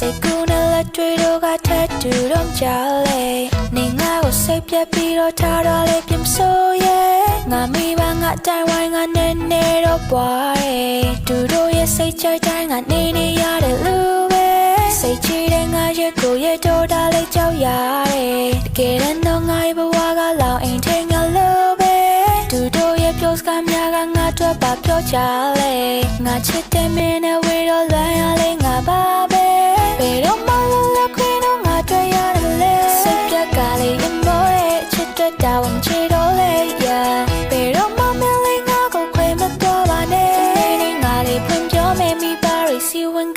စိတ်ကူးနဲ့လက်တွေတော့ကထပ်တူတော့ကြလေနေငါ့ကိုစိတ်ပြတ်ပြီးတော့ထားတော့လေပြမစိုးရဲ့ငါမိဘငါတိုင်ဝိုင်းငါနဲ့နေတော့ပွားတယ်သူတို့ရဲ့စိတ်ချိုက်တိုင်းကနေနေရတဲ့လူပဲစိတ်ချတဲ့ငါရဲ့ကိုယ်ရဲ့တော့တာလေးကြောက်ရတယ်တကယ်တော့ငါရဲ့ဘဝကလောင်အိမ်ထိန်ငါလို့ပဲသူတို့ရဲ့ပြောစကားများကငါတို့ပါပြောကြလေငါချစ်တဲ့မင်းနဲ့ဝေ မှမလေးငါကိုခွေမတော့ပါနဲ့ဒီနေ့ငါလေးဖွင့်ပြောမယ်မိပါရစီဝန်